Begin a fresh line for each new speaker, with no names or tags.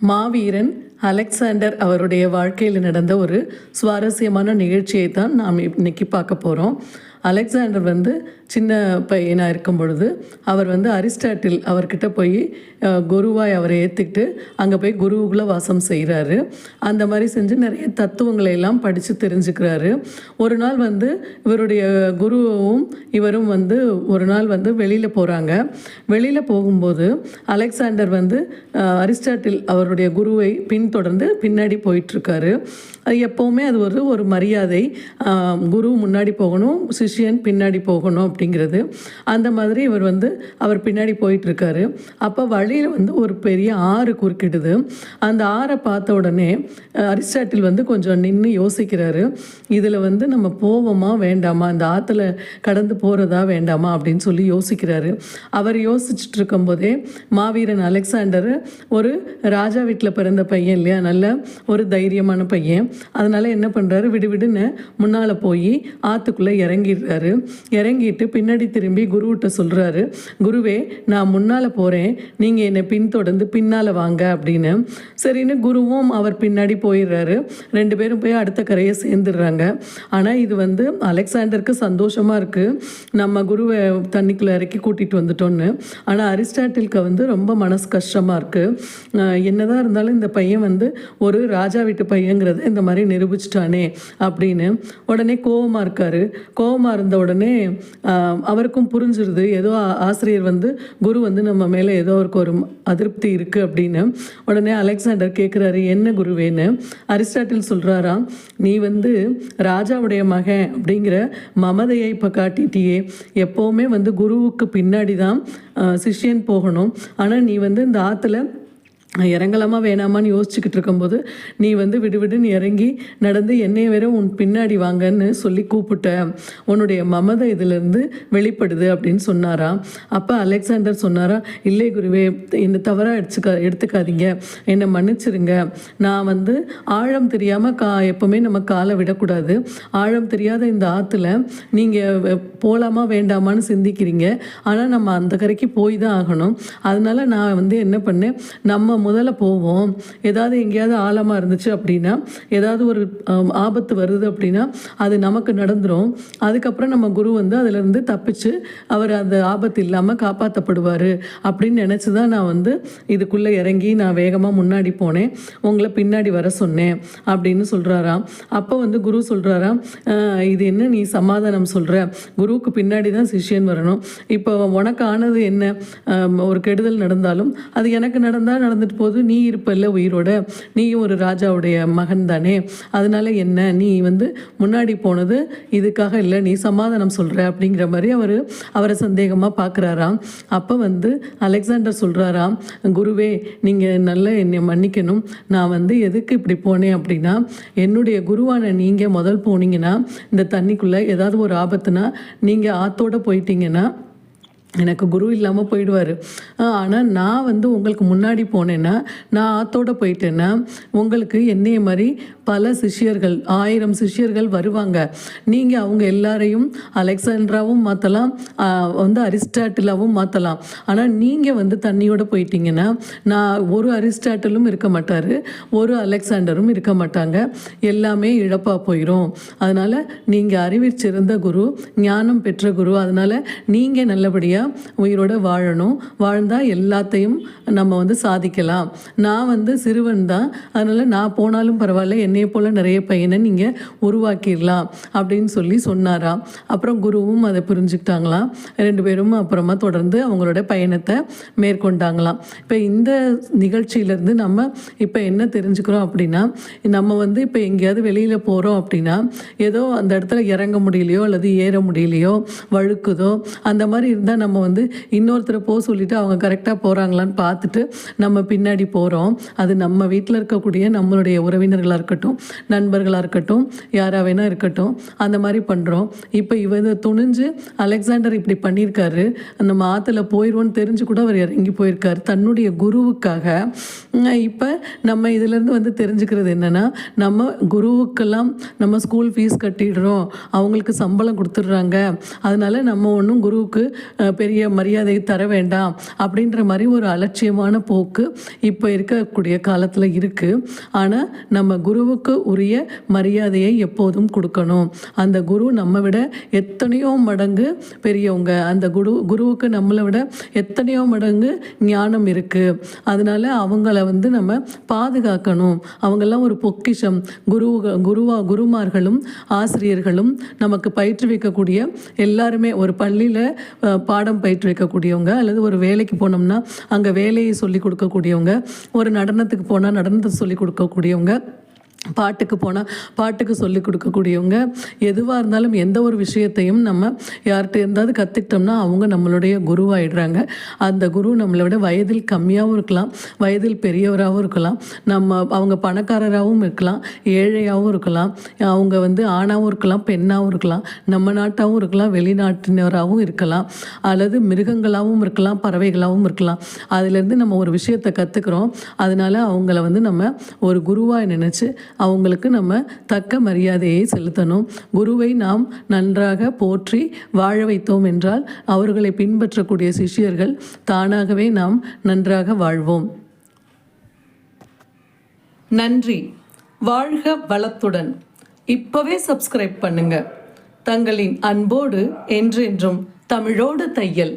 மாவீரன் Alexander அவருடைய வாழ்க்கையில் நடந்த ஒரு சுவாரஸ்யமான நிகழ்ச்சியை தான் நாம் இன்னைக்கு பார்க்க போகிறோம் அலெக்சாண்டர் வந்து சின்ன பையனாக இருக்கும் பொழுது அவர் வந்து அரிஸ்டாட்டில் அவர்கிட்ட போய் குருவாய் அவரை ஏற்றுக்கிட்டு அங்கே போய் குருவுக்குள்ளே வாசம் செய்கிறாரு அந்த மாதிரி செஞ்சு நிறைய தத்துவங்களை எல்லாம் படித்து தெரிஞ்சுக்கிறாரு. ஒரு நாள் வந்து இவருடைய குருவும் இவரும் வந்து ஒரு நாள் வந்து வெளியில் போகிறாங்க வெளியில் போகும்போது அலெக்சாண்டர் வந்து அரிஸ்டாட்டில் அவருடைய குருவை பின்தொடர்ந்து பின்னாடி போயிட்டுருக்காரு எப்போவுமே அது ஒரு ஒரு மரியாதை குரு முன்னாடி போகணும் சிஷ்யன் பின்னாடி போகணும் அப்படிங்கிறது. அந்த மாதிரி இவர் வந்து அவர் பின்னாடி போயிட்டுருக்காரு. அப்போ வழியில் வந்து ஒரு பெரிய ஆறு குறுக்கிடுது. அந்த ஆறை பார்த்த உடனே அரிஸ்டாட்டில் வந்து கொஞ்சம் நின்று யோசிக்கிறாரு. இதில் வந்து நம்ம போவோமா வேண்டாமா? இந்த ஆற்றுல கடந்து போகிறதா வேண்டாமா? அப்படின்னு சொல்லி யோசிக்கிறாரு. அவர் யோசிச்சுட்டு இருக்கும்போதே மாவீரன் அலெக்சாண்டர் ஒரு ராஜா வீட்டில் பிறந்த பையன் இல்லையா? நல்ல ஒரு தைரியமான பையன். அதனால என்ன பண்ணுறாரு விடுவிடுன்னு முன்னால் போய் ஆற்றுக்குள்ளே இறங்கிடுறாரு. இறங்கிட்டு பின்னாடி திரும்பி குருவிட்ட சொல்கிறாரு குருவே நான் முன்னால் போகிறேன் நீங்கள் என்னை பின்தொடர்ந்து பின்னால் வாங்க அப்படின்னு. சரின்னு குருவும் அவர் பின்னாடி போயிடுறாரு. ரெண்டு பேரும் போய் அடுத்த கரையை சேர்ந்துடுறாங்க. ஆனால் இது வந்து அலெக்சாண்டருக்கு சந்தோஷமாக இருக்குது நம்ம குருவை தண்ணிக்குள்ளே இறக்கி கூட்டிகிட்டு வந்துட்டோன்னு ஆனால் அரிஸ்டாட்டிலுக்கு வந்து ரொம்ப மனசு கஷ்டமாக இருக்குது என்னதான் இருந்தாலும் இந்த பையன் வந்து ஒரு ராஜா வீட்டு பையங்கிறது இந்த மாதிரி நிரூபிச்சிட்டானே அப்படின்னு உடனே கோவமாக இருக்காரு. கோவமாக இருந்த உடனே அவருக்கும் புரிஞ்சிருது. ஏதோ ஆசிரியர் வந்து குரு வந்து நம்ம மேலே ஏதோ அவருக்கு ஒரு அதிருப்தி இருக்குது அப்படின்னு உடனே அலெக்சாண்டர் கேட்குறாரு என்ன குருவேன்னு? அரிஸ்டாட்டில் சொல்கிறாராம் நீ வந்து ராஜாவுடைய மகன் அப்படிங்கிற மமதையை இப்போ காட்டிட்டியே. எப்போவுமே வந்து குருவுக்கு பின்னாடி தான் சிஷ்யன் போகணும். ஆனால் நீ வந்து இந்த ஆற்றுல இறங்கலாமா வேணாமான்னு யோசிச்சுக்கிட்டு இருக்கும்போது நீ வந்து விடுவிடுன்னு இறங்கி நடந்து என்னைய வேற உன் பின்னாடி வாங்கன்னு சொல்லி கூப்பிட்ட. உன்னுடைய மமதை இதிலிருந்து வெளிப்படுது அப்படின்னு சொன்னாராம் அப்போ அலெக்சாண்டர் சொன்னாரா இல்லை குருவே என்னை தவறாக எடுத்துக்கா எடுத்துக்காதீங்க. என்னை மன்னிச்சிருங்க. நான் வந்து ஆழம் தெரியாமல் கா எப்போவுமே நம்ம காலை விடக்கூடாது. ஆழம் தெரியாத இந்த ஆற்றுல நீங்கள் போகலாமா வேண்டாமான்னு சிந்திக்கிறீங்க. ஆனால் நம்ம அந்த கரைக்கு போய் தான் ஆகணும். அதனால் நான் வந்து என்ன பண்ணேன் நம்ம முதல்ல போவோம். ஏதாவது எங்கேயாவது ஆழமாக இருந்துச்சு அப்படின்னா ஏதாவது ஒரு ஆபத்து வருது அப்படின்னா அது நமக்கு நடந்துடும் அதுக்கப்புறம் நம்ம குரு வந்து அதிலிருந்து தப்பிச்சு அவர் அந்த ஆபத்து இல்லாமல் காப்பாற்றப்படுவார் அப்படின்னு நினச்சி தான் நான் வந்து இதுக்குள்ளே இறங்கி நான் வேகமாக முன்னாடி போனேன். உங்களை பின்னாடி வர சொன்னேன் அப்படின்னு சொல்கிறாராம் அப்போ வந்து குரு சொல்கிறாராம் இது என்ன நீ சமாதானம் சொல்கிற குருவுக்கு பின்னாடி தான் சிஷ்யன் வரணும். இப்போ உனக்கு ஆனது என்ன? ஒரு கெடுதல் நடந்தாலும் அது எனக்கு நடந்தால் நடந்துட்டு போது நீ இருப்பல்ல உயிரோட? நீயும் ஒரு ராஜாவுடைய மகன் தானே? அதனால என்ன? நீ வந்து முன்னாடி போனது இதுக்காக இல்லை நீ சமாதானம் சொல்கிற அப்படிங்கிற மாதிரி அவர் அவரை சந்தேகமாக பார்க்குறாராம் அப்போ வந்து அலெக்சாண்டர் சொல்கிறாராம் குருவே நீங்கள் நல்ல என்னை மன்னிக்கணும். நான் வந்து எதுக்கு இப்படி போனேன் அப்படின்னா என்னுடைய குருவான நீங்கள் முதல் போனீங்கன்னா இந்த தண்ணிக்குள்ளே ஏதாவது ஒரு ஆபத்துனா நீங்கள் ஆத்தோட போயிட்டீங்கன்னா எனக்கு குரு இல்லாமல் போயிடுவார். ஆனால் நான் வந்து உங்களுக்கு முன்னாடி போனேன்னா நான் ஆத்தோடு போயிட்டேன்னா உங்களுக்கு என்னைய மாதிரி பல சிஷ்யர்கள் ஆயிரம் சிஷ்யர்கள் வருவாங்க. நீங்கள் அவங்க எல்லாரையும் அலெக்சாண்ட்ராவும் மாற்றலாம் வந்து அரிஸ்டாட்டிலாவும் மாற்றலாம் ஆனால் நீங்கள் வந்து தண்ணியோட போயிட்டீங்கன்னா நான் ஒரு அரிஸ்டாட்டிலும் இருக்க மாட்டார் ஒரு அலெக்சாண்டரும் இருக்க மாட்டாங்க. எல்லாமே இழப்பாக போயிடும் அதனால் நீங்கள் அறிவிச்சிருந்த சிறந்த குரு ஞானம் பெற்ற குரு. அதனால் நீங்கள் நல்லபடியாக உயிரோட வாழணும். வாழ்ந்தால் எல்லாத்தையும் நம்ம வந்து சாதிக்கலாம். நான் வந்து சிறுவன் தான். அதனால் நான் போனாலும் பரவாயில்ல என்னையை போல் நிறைய பையனை நீங்கள் உருவாக்கிடலாம் அப்படின்னு சொல்லி சொன்னாராம். அப்புறம் குருவும் அதை புரிஞ்சுக்கிட்டாங்களாம். ரெண்டு பேரும் அப்புறமா தொடர்ந்து அவங்களோட பயணத்தை மேற்கொண்டாங்களாம். இப்போ இந்த நிகழ்ச்சியிலேருந்து நம்ம இப்போ என்ன தெரிஞ்சுக்கிறோம் அப்படின்னா நம்ம வந்து இப்போ எங்கேயாவது வெளியில் போகிறோம் அப்படின்னா ஏதோ அந்த இடத்துல இறங்க முடியலையோ அல்லது ஏற முடியலையோ வழுக்குதோ அந்த மாதிரி இருந்தால் நம்ம நம்ம வந்து இன்னொருத்தரை போக சொல்லிவிட்டு அவங்க கரெக்டாக போகிறாங்களான்னு பார்த்துட்டு நம்ம பின்னாடி போகிறோம் அது நம்ம வீட்டில் இருக்கக்கூடிய நம்மளுடைய உறவினர்களாக இருக்கட்டும் நண்பர்களாக இருக்கட்டும் யாராக வேணா இருக்கட்டும் அந்த மாதிரி பண்ணுறோம் இப்போ இவர் துணிஞ்சு அலெக்சாண்டர் இப்படி பண்ணியிருக்காரு. நம்ம ஆற்றுல போயிடுவோன்னு தெரிஞ்சு கூட அவர் இறங்கி போயிருக்காரு. தன்னுடைய குருவுக்காக. இப்போ நம்ம இதிலேருந்து வந்து தெரிஞ்சுக்கிறது என்னென்னா நம்ம குருவுக்கெல்லாம் நம்ம ஸ்கூல் ஃபீஸ் கட்டிடுறோம். அவங்களுக்கு சம்பளம் கொடுத்துட்றாங்க. அதனால் நம்ம ஒன்றும் குருவுக்கு பெரிய மரியாதை தர வேண்டாம் அப்படின்ற மாதிரி ஒரு அலட்சியமான போக்கு இப்போ இருக்கக்கூடிய காலத்தில் இருக்குது ஆனால் நம்ம குருவுக்கு உரிய மரியாதையை எப்போதும் கொடுக்கணும். அந்த குரு நம்ம விட எத்தனையோ மடங்கு பெரியவங்க அந்த குரு குருவுக்கு நம்மளை விட எத்தனையோ மடங்கு ஞானம் இருக்குது அதனால அவங்கள வந்து நம்ம பாதுகாக்கணும். அவங்கெல்லாம் ஒரு பொக்கிஷம். குரு குருவா குருமார்களும் ஆசிரியர்களும் நமக்கு பயிற்றுவிக்கக்கூடிய எல்லாருமே ஒரு பள்ளியில் பாடம் பயிற்றுவிக்கக்கூடியவங்க அல்லது ஒரு வேலைக்கு போனோம்னா அங்கே வேலையை சொல்லிக் கொடுக்கக்கூடியவங்க ஒரு நடனத்துக்கு போனால் நடனத்தை சொல்லிக் கொடுக்கக்கூடியவங்க பாட்டுக்கு போனால் பாட்டுக்கு சொல்லி கொடுக்கக்கூடியவங்க. எதுவாக இருந்தாலும் எந்த ஒரு விஷயத்தையும் நம்ம யார்கிட்ட இருந்தாவது கற்றுக்கிட்டோம்னா அவங்க நம்மளுடைய குருவாயிடுறாங்க. அந்த குரு நம்மளை விட வயதில் கம்மியாகவும் இருக்கலாம் வயதில் பெரியவராகவும் இருக்கலாம் நம்ம அவங்க பணக்காரராகவும் இருக்கலாம் ஏழையாகவும் இருக்கலாம் அவங்க வந்து ஆணாகவும் இருக்கலாம் பெண்ணாகவும் இருக்கலாம் நம்ம நாட்டாகவும் இருக்கலாம் வெளிநாட்டினராகவும் இருக்கலாம் அல்லது மிருகங்களாகவும் இருக்கலாம் பறவைகளாகவும் இருக்கலாம். அதுலேருந்து நம்ம ஒரு விஷயத்தை கற்றுக்குறோம் அதனால அவங்கள வந்து நம்ம ஒரு குருவாக நினச்சி அவங்களுக்கு நம்ம தக்க மரியாதையை செலுத்தணும். குருவை நாம் நன்றாக போற்றி வாழ வைத்தோம் என்றால் அவர்களை பின்பற்றக்கூடிய சிஷ்யர்கள் தானாகவே நாம் நன்றாக வாழ்வோம். நன்றி. வாழ்க வளத்துடன். இப்பவே சப்ஸ்கிரைப் பண்ணுங்க. தங்களின் அன்போடு என்றென்றும் தமிழோடு தையல்.